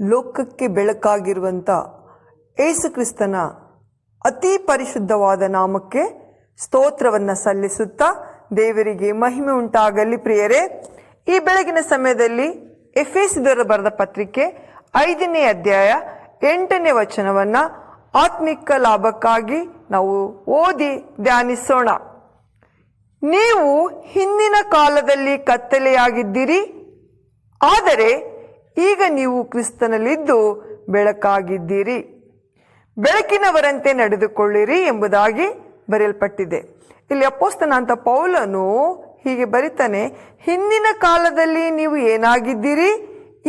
ಲೋಕಕ್ಕೆ ಬೆಳಕಾಗಿರುವಂಥ ಏಸುಕ್ರಿಸ್ತನ ಅತಿ ಪರಿಶುದ್ಧವಾದ ನಾಮಕ್ಕೆ ಸ್ತೋತ್ರವನ್ನು ಸಲ್ಲಿಸುತ್ತಾ ದೇವರಿಗೆ ಮಹಿಮೆ ಉಂಟಾಗಲಿ ಪ್ರಿಯರೇ. ಈ ಬೆಳಗಿನ ಸಮಯದಲ್ಲಿ ಎಫ್ ಎಫೆಸಿದರ ಬರೆದ ಪತ್ರಿಕೆ ಐದನೇ ಅಧ್ಯಾಯ ಎಂಟನೇ ವಚನವನ್ನ ಆತ್ಮಿಕ ಲಾಭಕ್ಕಾಗಿ ನಾವು ಓದಿ ಧ್ಯಾನಿಸೋಣ. ನೀವು ಹಿಂದಿನ ಕಾಲದಲ್ಲಿ ಕತ್ತಲೆಯಾಗಿದ್ದೀರಿ, ಆದರೆ ಈಗ ನೀವು ಕ್ರಿಸ್ತನಲ್ಲಿದ್ದು ಬೆಳಕಾಗಿದ್ದೀರಿ. ಬೆಳಕಿನವರಂತೆ ನಡೆದುಕೊಳ್ಳಿರಿ ಎಂಬುದಾಗಿ ಬರೆಯಲ್ಪಟ್ಟಿದೆ. ಇಲ್ಲಿ ಅಪ್ಪೋಸ್ತನ ಅಂತ ಪೌಲನು ಹೀಗೆ ಬರಿತಾನೆ, ಹಿಂದಿನ ಕಾಲದಲ್ಲಿ ನೀವು ಏನಾಗಿದ್ದೀರಿ,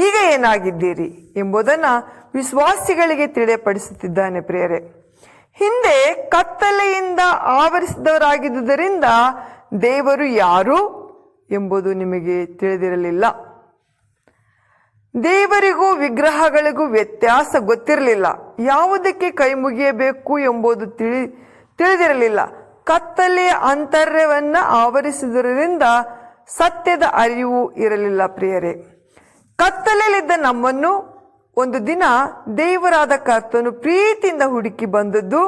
ಈಗ ಏನಾಗಿದ್ದೀರಿ ಎಂಬುದನ್ನ ವಿಶ್ವಾಸಿಗಳಿಗೆ ತಿಳಿಯಪಡಿಸುತ್ತಿದ್ದಾನೆ ಪ್ರಿಯರೇ. ಹಿಂದೆ ಕತ್ತಲೆಯಿಂದ ಆವರಿಸಿದವರಾಗಿದ್ದುದರಿಂದ ದೇವರು ಯಾರು ಎಂಬುದು ನಿಮಗೆ ತಿಳಿದಿರಲಿಲ್ಲ. ದೇವರಿಗೂ ವಿಗ್ರಹಗಳಿಗೂ ವ್ಯತ್ಯಾಸ ಗೊತ್ತಿರಲಿಲ್ಲ. ಯಾವುದಕ್ಕೆ ಕೈ ಮುಗಿಯಬೇಕು ಎಂಬುದು ತಿಳಿ, ತಿಳಿದಿರಲಿಲ್ಲ. ಕತ್ತಲೆಯ ಅಂತರ್ಯವನ್ನ ಆವರಿಸಿದ್ರಿಂದ ಸತ್ಯದ ಅರಿವು ಇರಲಿಲ್ಲ ಪ್ರಿಯರೇ. ಕತ್ತಲೆಯಲ್ಲಿದ್ದ ನಮ್ಮನ್ನು ಒಂದು ದಿನ ದೇವರಾದ ಕರ್ತನು ಪ್ರೀತಿಯಿಂದ ಹುಡುಕಿ ಬಂದದ್ದು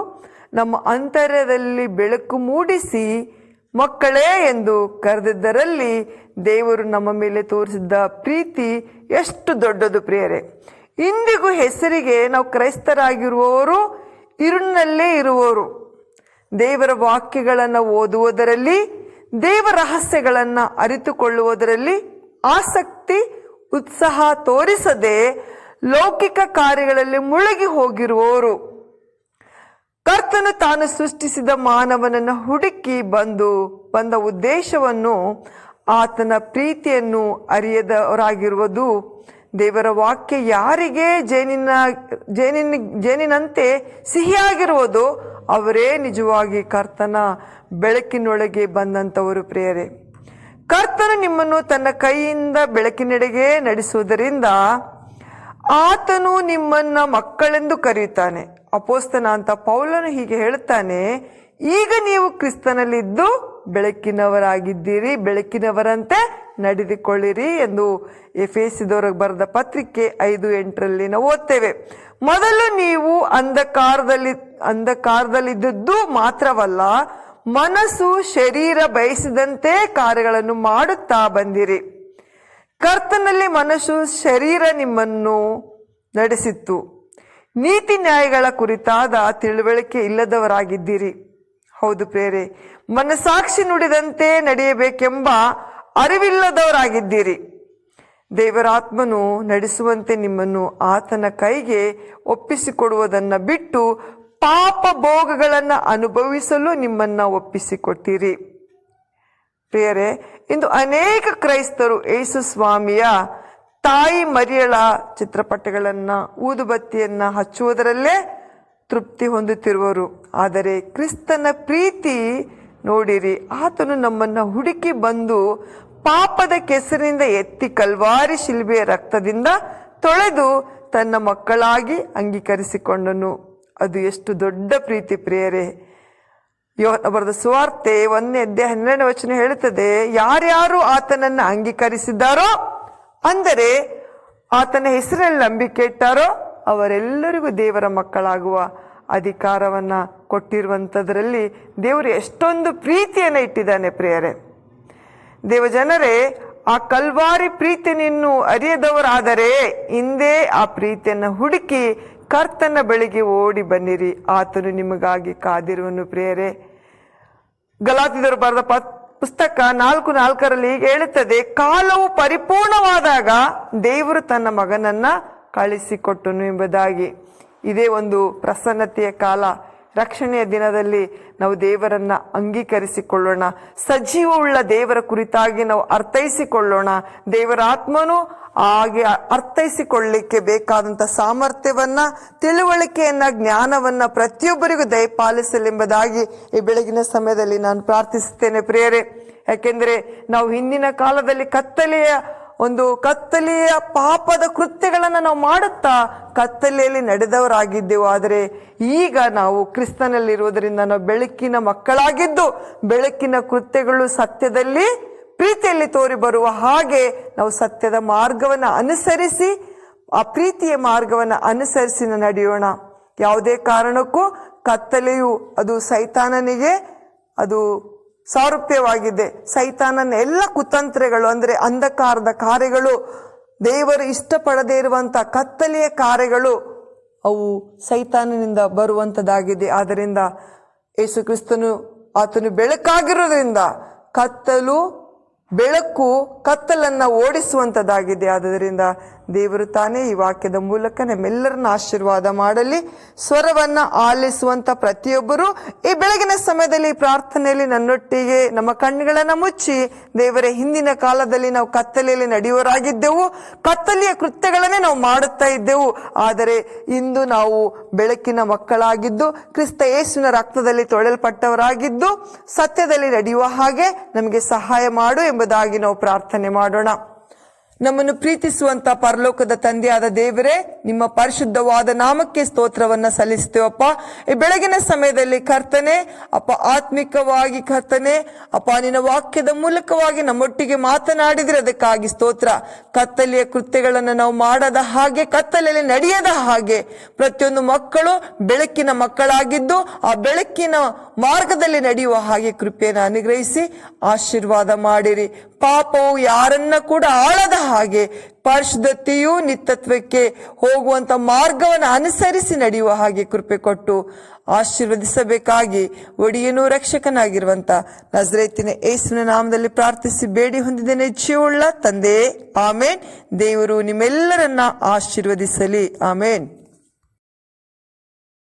ನಮ್ಮ ಅಂತರ್ಯದಲ್ಲಿ ಬೆಳಕು ಮೂಡಿಸಿ ಮಕ್ಕಳೇ ಎಂದು ಕರೆದಿದ್ದರಲ್ಲಿ ದೇವರು ನಮ್ಮ ಮೇಲೆ ತೋರಿಸಿದ್ದ ಪ್ರೀತಿ ಎಷ್ಟು ದೊಡ್ಡದು ಪ್ರಿಯರೇ. ಇಂದಿಗೂ ಹೆಸರಿಗೆ ನಾವು ಕ್ರೈಸ್ತರಾಗಿರುವವರು ಇರುನಲ್ಲೇ ಇರುವವರು. ದೇವರ ವಾಕ್ಯಗಳನ್ನು ಓದುವುದರಲ್ಲಿ ದೇವರ ರಹಸ್ಯಗಳನ್ನು ಅರಿತುಕೊಳ್ಳುವುದರಲ್ಲಿ ಆಸಕ್ತಿ, ಉತ್ಸಾಹ ತೋರಿಸದೆ ಲೌಕಿಕ ಕಾರ್ಯಗಳಲ್ಲಿ ಮುಳುಗಿ ಹೋಗಿರುವವರು. ಕರ್ತನು ತಾನು ಸೃಷ್ಟಿಸಿದ ಮಾನವನನ್ನು ಹುಡುಕಿ ಬಂದು ಬಂದ ಉದ್ದೇಶವನ್ನು ಆತನ ಪ್ರೀತಿಯನ್ನು ಅರಿಯದವರಾಗಿರುವುದು. ದೇವರ ವಾಕ್ಯ ಯಾರಿಗೆ ಜೇನಿನ ಜೇನಿನ, ಜೇನಿನಂತೆ ಸಿಹಿಯಾಗಿರುವುದು ಅವರೇ ನಿಜವಾಗಿ ಕರ್ತನ ಬೆಳಕಿನೊಳಗೆ ಬಂದಂಥವರು ಪ್ರಿಯರೇ. ಕರ್ತನು ನಿಮ್ಮನ್ನು ತನ್ನ ಕೈಯಿಂದ ಬೆಳಕಿನೆಡೆಗೆ ನಡೆಸುವುದರಿಂದ ಆತನು ನಿಮ್ಮನ್ನ ಮಕ್ಕಳೆಂದು ಕರೆಯುತ್ತಾನೆ. ಅಪೋಸ್ತನ ಅಂತ ಪೌಲನು ಹೀಗೆ ಹೇಳುತ್ತಾನೆ, ಈಗ ನೀವು ಕ್ರಿಸ್ತನಲ್ಲಿದ್ದು ಬೆಳಕಿನವರಾಗಿದ್ದೀರಿ, ಬೆಳಕಿನವರಂತೆ ನಡೆದುಕೊಳ್ಳಿರಿ ಎಂದು ಎಫೇಸಿದವರಿಗೆ ಬರೆದ ಪತ್ರಿಕೆ ಐದು ಎಂಟರಲ್ಲಿ ನಾವು ಓದ್ತೇವೆ. ಮೊದಲು ನೀವು ಅಂಧಕಾರದಲ್ಲಿ, ಅಂಧಕಾರದಲ್ಲಿದ್ದದ್ದು ಮಾತ್ರವಲ್ಲ, ಮನಸ್ಸು, ಶರೀರ ಬಯಸಿದಂತೆ ಕಾರ್ಯಗಳನ್ನು ಮಾಡುತ್ತಾ ಬಂದಿರಿ. ಕರ್ತನಲ್ಲಿ ಮನಸ್ಸು, ಶರೀರ ನಿಮ್ಮನ್ನು ನಡೆಸಿತ್ತು. ನೀತಿ ನ್ಯಾಯಗಳ ಕುರಿತಾದ ತಿಳುವಳಿಕೆ ಇಲ್ಲದವರಾಗಿದ್ದೀರಿ. ಹೌದು ಪ್ರೇರೆ ಮನಸಾಕ್ಷಿ ನುಡಿದಂತೆ ನಡೆಯಬೇಕೆಂಬ ಅರಿವಿಲ್ಲದವರಾಗಿದ್ದೀರಿ. ದೇವರಾತ್ಮನು ನಡೆಸುವಂತೆ ನಿಮ್ಮನ್ನು ಆತನ ಕೈಗೆ ಒಪ್ಪಿಸಿಕೊಡುವುದನ್ನು ಬಿಟ್ಟು ಪಾಪ ಭೋಗಗಳನ್ನು ಅನುಭವಿಸಲು ನಿಮ್ಮನ್ನ ಒಪ್ಪಿಸಿಕೊಟ್ಟಿರಿ ಪ್ರಿಯರೇ ಇಂದು ಅನೇಕ ಕ್ರೈಸ್ತರು ಯೇಸು ಸ್ವಾಮಿಯ ತಾಯಿ ಮರಿಯಳ ಚಿತ್ರಪಟಗಳನ್ನ, ಊದುಬತ್ತಿಯನ್ನ ಹಚ್ಚುವುದರಲ್ಲೇ ತೃಪ್ತಿ ಹೊಂದುತ್ತಿರುವರು. ಆದರೆ ಕ್ರಿಸ್ತನ ಪ್ರೀತಿ ನೋಡಿರಿ, ಆತನು ನಮ್ಮನ್ನ ಹುಡುಕಿ ಬಂದು ಪಾಪದ ಕೆಸರಿನಿಂದ ಎತ್ತಿ ಕಲ್ವಾರಿ ಶಿಲ್ಬೆಯ ರಕ್ತದಿಂದ ತೊಳೆದು ತನ್ನ ಮಕ್ಕಳಾಗಿ ಅಂಗೀಕರಿಸಿಕೊಂಡನು. ಅದು ಎಷ್ಟು ದೊಡ್ಡ ಪ್ರೀತಿ ಪ್ರಿಯರೇ. ಯೋ ಬರೆದ ಸುವಾರ್ತೆ ಒಂದನೇ ಅಧ್ಯಾಯ ಹನ್ನೆರಡನೇ ವಚನ ಹೇಳುತ್ತದೆ, ಯಾರ್ಯಾರು ಆತನನ್ನು ಅಂಗೀಕರಿಸಿದ್ದಾರೋ ಅಂದರೆ ಆತನ ಹೆಸರಲ್ಲಿ ನಂಬಿಕೆ ಇಟ್ಟಾರೋ ಅವರೆಲ್ಲರಿಗೂ ದೇವರ ಮಕ್ಕಳಾಗುವ ಅಧಿಕಾರವನ್ನು ಕೊಟ್ಟಿರುವಂಥದ್ರಲ್ಲಿ ದೇವರು ಎಷ್ಟೊಂದು ಪ್ರೀತಿಯನ್ನು ಇಟ್ಟಿದ್ದಾನೆ ಪ್ರಿಯರೇ. ದೇವಜನರೇ ಆ ಕಲ್ವಾರಿ ಪ್ರೀತಿಯನ್ನು ಅರಿಯದವರಾದರೆ ಹಿಂದೆ ಆ ಪ್ರೀತಿಯನ್ನು ಹುಡುಕಿ ಕರ್ತನ ಬಳಿಗೆ ಓಡಿ ಬನ್ನಿರಿ. ಆತನು ನಿಮಗಾಗಿ ಕಾದಿರುವನು ಪ್ರಿಯರೇ. ಗಲಾತಿದರು ಬರೆದ ಪ ಪುಸ್ತಕ ನಾಲ್ಕು ನಾಲ್ಕರಲ್ಲಿ ಹೀಗೆ ಹೇಳುತ್ತದೆ, ಕಾಲವು ಪರಿಪೂರ್ಣವಾದಾಗ ದೇವರು ತನ್ನ ಮಗನನ್ನ ಕಳಿಸಿಕೊಟ್ಟನು ಎಂಬುದಾಗಿ. ಇದೇ ಒಂದು ಪ್ರಸನ್ನತೆಯ ಕಾಲ. ರಕ್ಷಣೆಯ ದಿನದಲ್ಲಿ ನಾವು ದೇವರನ್ನ ಅಂಗೀಕರಿಸಿಕೊಳ್ಳೋಣ. ಸಜೀವವುಳ್ಳ ದೇವರ ಕುರಿತಾಗಿ ನಾವು ಅರ್ಥೈಸಿಕೊಳ್ಳೋಣ. ದೇವರ ಆತ್ಮನು ಹಾಗೆ ಅರ್ಥೈಸಿಕೊಳ್ಳಲಿಕ್ಕೆ ಬೇಕಾದಂತ ಸಾಮರ್ಥ್ಯವನ್ನ, ತಿಳುವಳಿಕೆಯನ್ನ, ಜ್ಞಾನವನ್ನ ಪ್ರತಿಯೊಬ್ಬರಿಗೂ ದಯಪಾಲಿಸಲೆಂಬುದಾಗಿ ಈ ಬೆಳಗಿನ ಸಮಯದಲ್ಲಿ ನಾನು ಪ್ರಾರ್ಥಿಸುತ್ತೇನೆ ಪ್ರಿಯರೇ. ಯಾಕೆಂದರೆ ನಾವು ಹಿಂದಿನ ಕಾಲದಲ್ಲಿ ಕತ್ತಲೆಯ ಒಂದು ಕತ್ತಲೆಯ ಪಾಪದ ಕೃತ್ಯಗಳನ್ನು ನಾವು ಮಾಡುತ್ತಾ ಕತ್ತಲೆಯಲ್ಲಿ ನಡೆದವರಾಗಿದ್ದೆವು. ಆದರೆ ಈಗ ನಾವು ಕ್ರಿಸ್ತನಲ್ಲಿರುವುದರಿಂದ ನಾವು ಬೆಳಕಿನ ಮಕ್ಕಳಾಗಿದ್ದು ಬೆಳಕಿನ ಕೃತ್ಯಗಳು ಸತ್ಯದಲ್ಲಿ ಪ್ರೀತಿಯಲ್ಲಿ ತೋರಿ ಬರುವ ಹಾಗೆ ನಾವು ಸತ್ಯದ ಮಾರ್ಗವನ್ನು ಅನುಸರಿಸಿ, ಆ ಪ್ರೀತಿಯ ಮಾರ್ಗವನ್ನು ಅನುಸರಿಸಿ ನಡೆಯೋಣ. ಯಾವುದೇ ಕಾರಣಕ್ಕೂ ಕತ್ತಲೆಯು ಅದು ಸೈತಾನನಿಗೆ, ಅದು ಸಾರೂಪ್ಯವಾಗಿದೆ. ಸೈತಾನನ ಎಲ್ಲ ಕುತಂತ್ರಗಳು, ಅಂದರೆ ಅಂಧಕಾರದ ಕಾರ್ಯಗಳು, ದೇವರು ಇಷ್ಟಪಡದೇ ಇರುವಂಥ ಕತ್ತಲೆಯ ಕಾರ್ಯಗಳು, ಅವು ಸೈತಾನನಿಂದ ಬರುವಂಥದ್ದಾಗಿದೆ ಆದ್ದರಿಂದ ಯೇಸು ಕ್ರಿಸ್ತನು ಆತನು ಬೆಳಕಾಗಿರೋದ್ರಿಂದ ಕತ್ತಲು, ಬೆಳಕು ಕತ್ತಲನ್ನು ಓಡಿಸುವಂಥದ್ದಾಗಿದೆ ಆದ್ದರಿಂದ ದೇವರು ತಾನೇ ಈ ವಾಕ್ಯದ ಮೂಲಕ ನಮ್ಮೆಲ್ಲರನ್ನ ಆಶೀರ್ವಾದ ಮಾಡಲಿ. ಸ್ವರವನ್ನ ಆಲಿಸುವಂತ ಪ್ರತಿಯೊಬ್ಬರು ಈ ಬೆಳಗಿನ ಸಮಯದಲ್ಲಿ ಪ್ರಾರ್ಥನೆಯಲ್ಲಿ ನನ್ನೊಟ್ಟಿಗೆ ನಮ್ಮ ಕಣ್ಣುಗಳನ್ನ ಮುಚ್ಚಿ ದೇವರ, ಹಿಂದಿನ ಕಾಲದಲ್ಲಿ ನಾವು ಕತ್ತಲೆಯಲ್ಲಿ ನಡೆಯುವರಾಗಿದ್ದೆವು. ಕತ್ತಲೆಯ ಕೃತ್ಯಗಳನ್ನೇ ನಾವು ಮಾಡುತ್ತಾ ಇದ್ದೆವು. ಆದರೆ ಇಂದು ನಾವು ಬೆಳಕಿನ ಮಕ್ಕಳಾಗಿದ್ದು, ಕ್ರಿಸ್ತ ಯೇಸುವಿನ ರಕ್ತದಲ್ಲಿ ತೊಳೆಯಲ್ಪಟ್ಟವರಾಗಿದ್ದು, ಸತ್ಯದಲ್ಲಿ ನಡೆಯುವ ಹಾಗೆ ನಮಗೆ ಸಹಾಯ ಮಾಡು ಎಂಬುದಾಗಿ ನಾವು ಪ್ರಾರ್ಥನೆ ಮಾಡೋಣ. ನಮ್ಮನ್ನು ಪ್ರೀತಿಸುವಂತ ಪರಲೋಕದ ತಂದೆಯಾದ ದೇವರೇ, ನಿಮ್ಮ ಪರಿಶುದ್ಧವಾದ ನಾಮಕ್ಕೆ ಸ್ತೋತ್ರವನ್ನ ಸಲ್ಲಿಸ್ತೇವಪ್ಪ ಈ ಬೆಳಗಿನ ಸಮಯದಲ್ಲಿ ಕರ್ತನೆ, ಅಪ್ಪ ಆತ್ಮಿಕವಾಗಿ ಕರ್ತನೆ, ಅಪ್ಪ ನಿನ್ನ ವಾಕ್ಯದ ಮೂಲಕವಾಗಿ ನಮ್ಮೊಟ್ಟಿಗೆ ಮಾತನಾಡಿದ್ರೆ ಅದಕ್ಕಾಗಿ ಸ್ತೋತ್ರ. ಕತ್ತಲೆಯ ಕೃತ್ಯಗಳನ್ನು ನಾವು ಮಾಡದ ಹಾಗೆ, ಕತ್ತಲೆಯಲ್ಲಿ ನಡೆಯದ ಹಾಗೆ ಪ್ರತಿಯೊಂದು ಮಕ್ಕಳು ಬೆಳಕಿನ ಮಕ್ಕಳಾಗಿದ್ದು, ಆ ಬೆಳಕಿನ ಮಾರ್ಗದಲ್ಲಿ ನಡೆಯುವ ಹಾಗೆ ಕೃಪೆಯನ್ನು ಅನುಗ್ರಹಿಸಿ, ಆಶೀರ್ವಾದ ಮಾಡಿರಿ. ಪಾಪವು ಯಾರನ್ನ ಕೂಡ ಆಳದ ಹಾಗೆ ಪರಿಶುದ್ಧತೆಯು ನಿತ್ತತ್ವಕ್ಕೆ ಹೋಗುವಂತ ಮಾರ್ಗವನ್ನು ಅನುಸರಿಸಿ ನಡೆಯುವ ಹಾಗೆ ಕೃಪೆ ಕೊಟ್ಟು ಆಶೀರ್ವದಿಸಬೇಕಾಗಿ ಒಡಿಯನೂ ರಕ್ಷಕನಾಗಿರುವಂತ ನಜರೇತಿನ ಏಸಿನ ನಾಮದಲ್ಲಿ ಪ್ರಾರ್ಥಿಸಿ ಬೇಡಿ ಹೊಂದಿದ್ದೇನೆ ಜೀವುಳ್ಳ ತಂದೆ. ಆಮೇನ್. ದೇವರು ನಿಮ್ಮೆಲ್ಲರನ್ನ ಆಶೀರ್ವದಿಸಲಿ. ಆಮೇನ್.